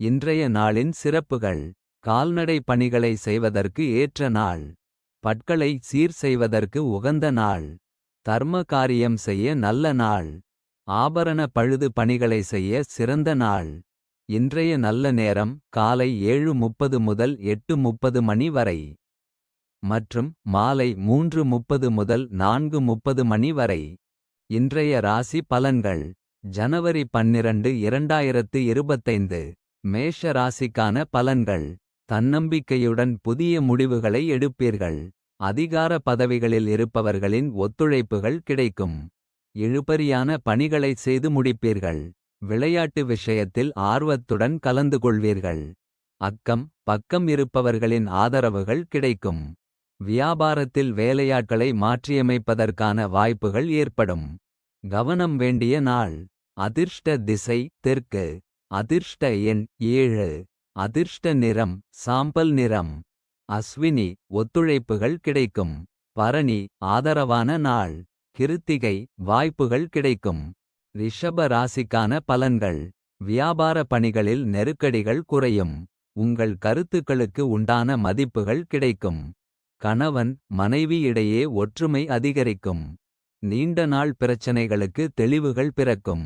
இன்றைய நாளின் சிறப்புகள். கால்நடை பணிகளை செய்வதற்கு ஏற்ற நாள். பட்களை சீர் செய்வதற்கு உகந்த நாள். தர்ம காரியம் செய்ய நல்ல நாள். ஆபரண பழுது பணிகளை செய்ய சிறந்த நாள். இன்றைய நல்ல நேரம் காலை ஏழு முப்பது முதல் எட்டு முப்பது மணி வரை. மற்றும் மாலை மூன்று முப்பது முதல் நான்கு முப்பது மணி வரை. இன்றைய ராசி பலன்கள். ஜனவரி பன்னிரண்டு இரண்டாயிரத்து இருபத்தைந்து. மேஷ ராசிக்கான பலன்கள். தன்னம்பிக்கையுடன் புதிய முடிவுகளை எடுப்பீர்கள். அதிகார பதவிகளில் இருப்பவர்களின் ஒத்துழைப்புகள் கிடைக்கும். இழுபறியான பணிகளை செய்து முடிப்பீர்கள். விளையாட்டு விஷயத்தில் ஆர்வத்துடன் கலந்து கொள்வீர்கள். அக்கம் பக்கம் இருப்பவர்களின் ஆதரவுகள் கிடைக்கும். வியாபாரத்தில் வேலையாட்களை மாற்றியமைப்பதற்கான வாய்ப்புகள் ஏற்படும். கவனம் வேண்டிய நாள். அதிர்ஷ்ட திசை தெற்கு. அதிர்ஷ்ட எண் ஏழு. அதிர்ஷ்ட நிறம் சாம்பல் நிறம். அஸ்வினி ஒத்துழைப்புகள் கிடைக்கும். பரணி ஆதரவான நாள். கிருத்திகை வாய்ப்புகள் கிடைக்கும். ரிஷப ராசிக்கான பலன்கள். வியாபார பணிகளில் நெருக்கடிகள் குறையும். உங்கள் கருத்துக்களுக்கு உண்டான மதிப்புகள் கிடைக்கும். கணவன் மனைவி இடையே ஒற்றுமை அதிகரிக்கும். நீண்ட நாள் பிரச்சனைகளுக்கு தெளிவுகள் பிறக்கும்.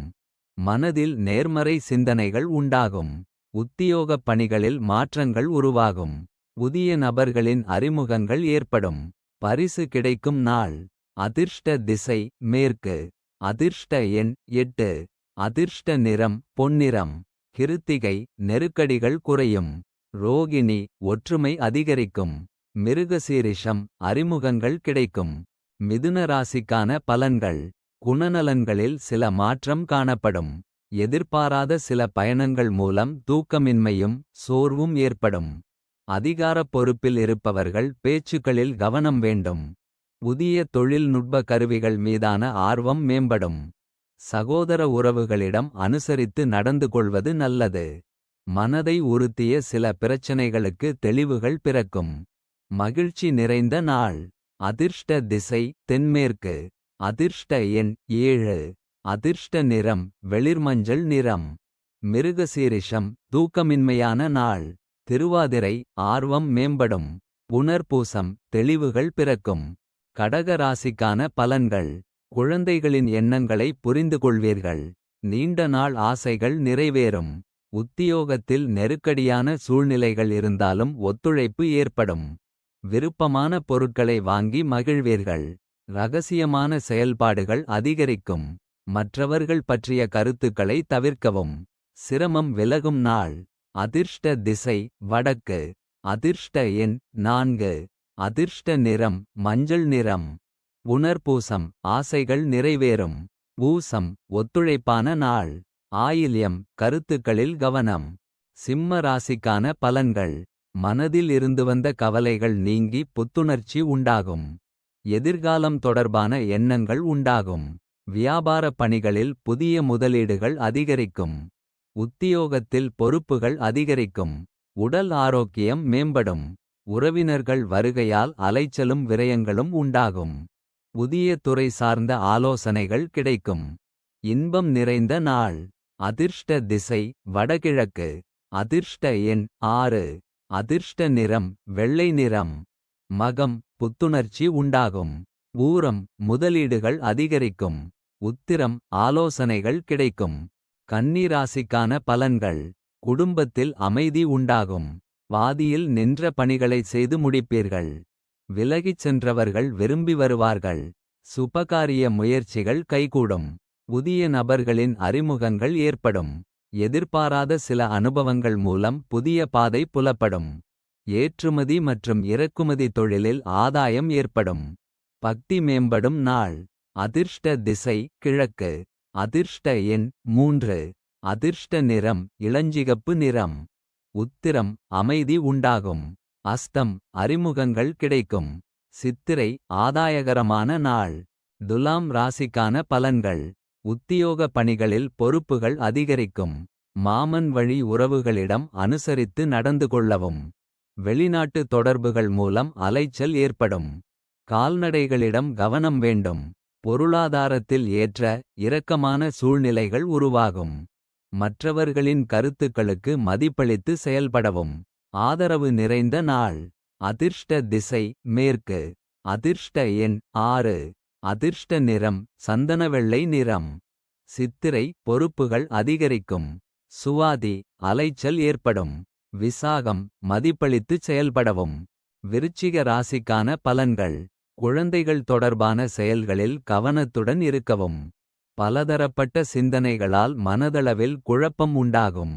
மனதில் நேர்மறை சிந்தனைகள் உண்டாகும். உத்தியோகப் பணிகளில் மாற்றங்கள் உருவாகும். புதிய நபர்களின் அறிமுகங்கள் ஏற்படும். பரிசு கிடைக்கும் நாள். அதிர்ஷ்ட திசை மேற்கு. அதிர்ஷ்ட எண் எட்டு. அதிர்ஷ்ட நிறம் பொன்னிறம். கிருத்திகை நெருக்கடிகள் குறையும். ரோகிணி ஒற்றுமை அதிகரிக்கும். மிருகசீரிஷம் அறிமுகங்கள் கிடைக்கும். மிதுன ராசிக்கான பலன்கள். குணநலன்களில் சில மாற்றம் காணப்படும். எதிர்பாராத சில பயணங்கள் மூலம் தூக்கமின்மையும் சோர்வும் ஏற்படும். அதிகாரப் பொறுப்பில் இருப்பவர்கள் பேச்சுக்களில் கவனம் வேண்டும். புதிய தொழில்நுட்ப கருவிகள் மீதான ஆர்வம் மேம்படும். சகோதர உறவுகளிடம் அனுசரித்து நடந்து கொள்வது நல்லது. மனதை உறுத்திய சில பிரச்சனைகளுக்கு தெளிவுகள் பிறக்கும். மகிழ்ச்சி நிறைந்த நாள். அதிர்ஷ்ட திசை தென்மேற்கு. அதிர்ஷ்ட எண் ஏழு. அதிர்ஷ்ட நிறம் வெளிர்மஞ்சள் நிறம். மிருகசீரிஷம் தூக்கமின்மையான நாள். திருவாதிரை ஆர்வம் மேம்படும். புனர்பூசம் தெளிவுகள் பிறக்கும். கடக ராசிக்கான பலன்கள். குழந்தைகளின் எண்ணங்களை புரிந்து கொள்வீர்கள். நீண்ட நாள் ஆசைகள் நிறைவேறும். உத்தியோகத்தில் நெருக்கடியான சூழ்நிலைகள் இருந்தாலும் ஒத்துழைப்பு ஏற்படும். விருப்பமான பொருட்களை வாங்கி மகிழ்வீர்கள். ரகசியமான செயல்பாடுகள் அதிகரிக்கும். மற்றவர்கள் பற்றிய கருத்துக்களை தவிர்க்கவும். சிரமம் விலகும் நாள். அதிர்ஷ்ட திசை வடக்கு. அதிர்ஷ்ட எண் நான்கு. அதிர்ஷ்ட நிறம் மஞ்சள் நிறம். உணர்பூசம் ஆசைகள் நிறைவேறும். பூசம் ஒத்துழைப்பான நாள். ஆயில்யம் கருத்துக்களில் கவனம். சிம்ம ராசிக்கான பலன்கள். மனதில் இருந்து வந்த கவலைகள் நீங்கி புத்துணர்ச்சி உண்டாகும். எதிர்காலம் தொடர்பான எண்ணங்கள் உண்டாகும். வியாபார பணிகளில் புதிய முதலீடுகள் அதிகரிக்கும். உத்தியோகத்தில் பொறுப்புகள் அதிகரிக்கும். உடல் ஆரோக்கியம் மேம்படும். உறவினர்கள் வருகையால் அலைச்சலும் விரயங்களும் உண்டாகும். புதிய துறை சார்ந்த ஆலோசனைகள் கிடைக்கும். இன்பம் நிறைந்த நாள். அதிர்ஷ்ட திசை வடகிழக்கு. அதிர்ஷ்ட எண் ஆறு. அதிர்ஷ்ட நிறம் வெள்ளை நிறம். மகம் புத்துணர்ச்சி உண்டாகும். ஊரம் முதலீடுகள் அதிகரிக்கும். உத்திரம் ஆலோசனைகள் கிடைக்கும். கன்னிராசிக்கான பலன்கள். குடும்பத்தில் அமைதி உண்டாகும். வாதியில் நின்ற பணிகளை செய்து முடிப்பீர்கள். விலகிச் சென்றவர்கள் விரும்பி வருவார்கள். சுபகாரிய முயற்சிகள் கைகூடும். புதிய நபர்களின் அறிமுகங்கள் ஏற்படும். எதிர்பாராத சில அனுபவங்கள் மூலம் புதிய பாதை புலப்படும். ஏற்றுமதி மற்றும் இறக்குமதி தொழிலில் ஆதாயம் ஏற்படும். பக்தி மேம்படும் நாள். அதிர்ஷ்ட திசை கிழக்கு. அதிர்ஷ்ட எண் மூன்று. அதிர்ஷ்ட நிறம் இளஞ்சிகப்பு நிறம். உத்திரம் அமைதி உண்டாகும். அஸ்தம் அறிமுகங்கள் கிடைக்கும். சித்திரை ஆதாயகரமான நாள். துலாம் ராசிக்கான பலன்கள். உத்தியோக பணிகளில் பொறுப்புகள் அதிகரிக்கும். மாமன் வழி உறவுகளிடம் அனுசரித்து நடந்து கொள்ளவும். வெளிநாட்டு தொடர்புகள் மூலம் அலைச்சல் ஏற்படும் கால்நடைகளிடம் கவனம் வேண்டும் பொருளாதாரத்தில் ஏற்ற இரக்கமான சூழ்நிலைகள் உருவாகும் மற்றவர்களின் கருத்துக்களுக்கு மதிப்பளித்து செயல்படவும். ஆதரவு நிறைந்த நாள் அதிர்ஷ்ட திசை மேற்கு. அதிர்ஷ்ட எண் ஆறு அதிர்ஷ்ட நிறம் சந்தனவெள்ளை நிறம். சித்திரை பொறுப்புகள் அதிகரிக்கும். சுவாதி அலைச்சல் ஏற்படும். விசாகம் மதிப்பளித்துச் செயல்படவும். விருச்சிக ராசிக்கான பலன்கள். குழந்தைகள் தொடர்பான செயல்களில் கவனத்துடன் இருக்கவும். பலதரப்பட்ட சிந்தனைகளால் மனதளவில் குழப்பம் உண்டாகும்.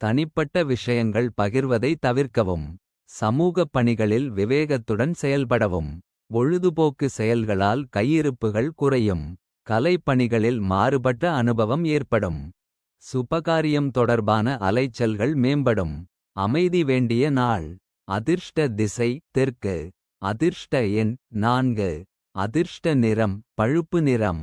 தனிப்பட்ட விஷயங்கள் பகிர்வதை தவிர்க்கவும். சமூகப் பணிகளில் விவேகத்துடன் செயல்படவும். பொழுதுபோக்கு செயல்களால் கையிருப்புகள் குறையும். கலைப்பணிகளில் மாறுபட்ட அனுபவம் ஏற்படும். சுபகாரியம் தொடர்பான அலைச்சல்கள் மேம்படும். அமைதி வேண்டிய நாள் அதிர்ஷ்ட திசை தெற்கு. அதிர்ஷ்ட எண் நான்கு அதிர்ஷ்ட நிறம் பழுப்பு நிறம்.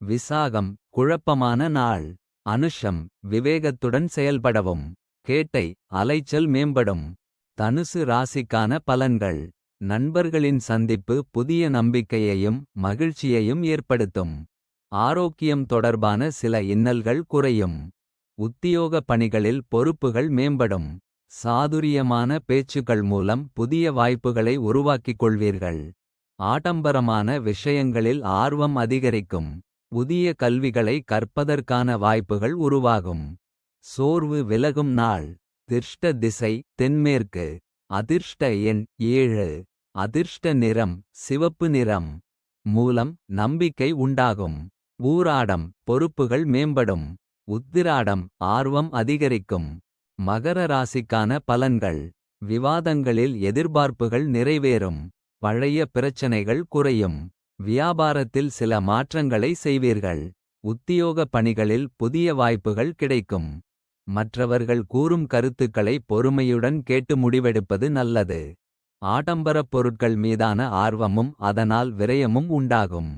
விசாகம் குழப்பமான நாள் அனுஷம் விவேகத்துடன் செயல்படவும். கேட்டை அலைச்சல் மேம்படும். தனுசு ராசிக்கான பலன்கள் நண்பர்களின் சந்திப்பு புதிய நம்பிக்கையையும். மகிழ்ச்சியையும் ஏற்படுத்தும். ஆரோக்கியம் தொடர்பான சில இன்னல்கள் குறையும். உத்தியோக பணிகளில் பொறுப்புகள் மேம்படும். சாதுரியமான பேச்சுக்கள் மூலம் புதிய வாய்ப்புகளை உருவாக்கிக் கொள்வீர்கள். ஆடம்பரமான விஷயங்களில் ஆர்வம் அதிகரிக்கும். புதிய கல்விகளை கற்பதற்கான வாய்ப்புகள் உருவாகும். சோர்வு விலகும் நாள் திர்ஷ்ட திசை தென்மேற்கு. அதிர்ஷ்ட எண் ஏழு அதிர்ஷ்ட நிறம் சிவப்பு நிறம். மூலம் நம்பிக்கை உண்டாகும். ஊராடம் பொறுப்புகள் மேம்படும். உத்திராடம் ஆர்வம் அதிகரிக்கும். மகர ராசிக்கான பலன்கள் விவாதங்களில் எதிர்பார்ப்புகள் நிறைவேறும். பழைய பிரச்சனைகள் குறையும். வியாபாரத்தில் சில மாற்றங்களை செய்வீர்கள். உத்தியோக பணிகளில் புதிய வாய்ப்புகள் கிடைக்கும். மற்றவர்கள் கூறும் கருத்துக்களை பொறுமையுடன் கேட்டு முடிவெடுப்பது நல்லது. ஆடம்பரப் பொருட்கள் மீதான ஆர்வமும் அதனால் விரயமும் உண்டாகும்.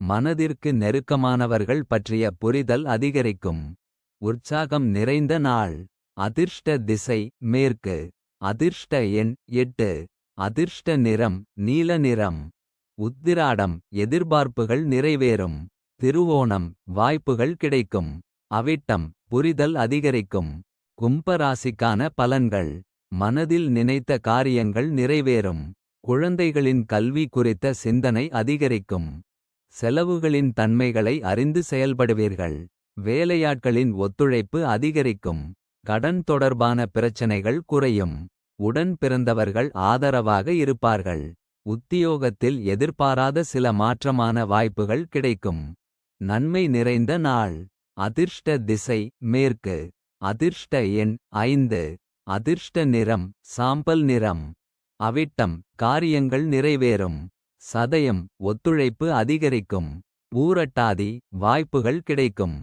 மனதிற்கு நெருக்கமானவர்கள் பற்றிய புரிதல் அதிகரிக்கும். உற்சாகம் நிறைந்த நாள் அதிர்ஷ்ட திசை மேற்கு. அதிர்ஷ்ட எண் எட்டு அதிர்ஷ்ட நிறம் நீல நிறம். உத்திராடம் எதிர்பார்ப்புகள் நிறைவேறும். திருவோணம் வாய்ப்புகள் கிடைக்கும். அவிட்டம் புரிதல் அதிகரிக்கும். கும்பராசிக்கான பலன்கள் மனதில் நினைத்த காரியங்கள் நிறைவேறும். குழந்தைகளின் கல்வி குறித்த சிந்தனை அதிகரிக்கும். செலவுகளின் தன்மைகளை அறிந்து செயல்படுவீர்கள். வேலையாட்களின் ஒத்துழைப்பு அதிகரிக்கும். கடன் தொடர்பான பிரச்சனைகள் குறையும். உடன் பிறந்தவர்கள் ஆதரவாக இருப்பார்கள். உத்தியோகத்தில் எதிர்பாராத சில மாற்றமான வாய்ப்புகள் கிடைக்கும். நன்மை நிறைந்த நாள் அதிர்ஷ்ட திசை மேற்கு. அதிர்ஷ்ட எண் ஐந்து அதிர்ஷ்ட நிறம் சாம்பல் நிறம். அவிட்டம் காரியங்கள் நிறைவேறும். சதயம் ஒத்துழைப்பு அதிகரிக்கும். ஊரட்டாதி வாய்ப்புகள் கிடைக்கும்.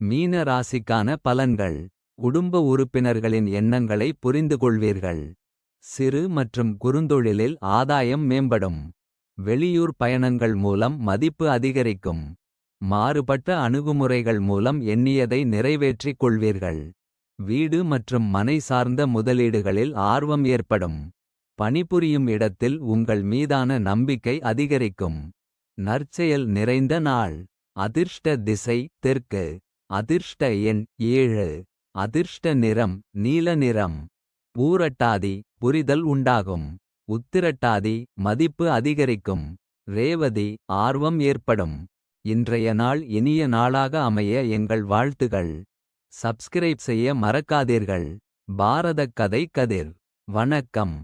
மீன ராசிக்கான பலன்கள் குடும்ப உறுப்பினர்களின் எண்ணங்களை புரிந்துகொள்வீர்கள். சிறு மற்றும் குறுந்தொழிலில் ஆதாயம் மேம்படும். வெளியூர் பயணங்கள் மூலம் மதிப்பு அதிகரிக்கும். மாறுபட்ட அணுகுமுறைகள் மூலம் எண்ணியதை நிறைவேற்றிக் கொள்வீர்கள். வீடு மற்றும் மனை சார்ந்த முதலீடுகளில் ஆர்வம் ஏற்படும். பணிபுரியும் இடத்தில் உங்கள் மீதான நம்பிக்கை அதிகரிக்கும். நற்செயல் நிறைந்த நாள் அதிர்ஷ்ட திசை தெற்கு. அதிர்ஷ்ட எண் ஏழு அதிர்ஷ்ட நிறம் நீல நிறம். ஊரட்டாதி புரிதல் உண்டாகும். உத்திரட்டாதி மதிப்பு அதிகரிக்கும். ரேவதி ஆர்வம் ஏற்படும். இன்றைய நாள் இனிய நாளாக அமைய எங்கள் வாழ்த்துகள். சப்ஸ்கிரைப் செய்ய மறக்காதீர்கள். பாரதக் கதை கதிர் வணக்கம்.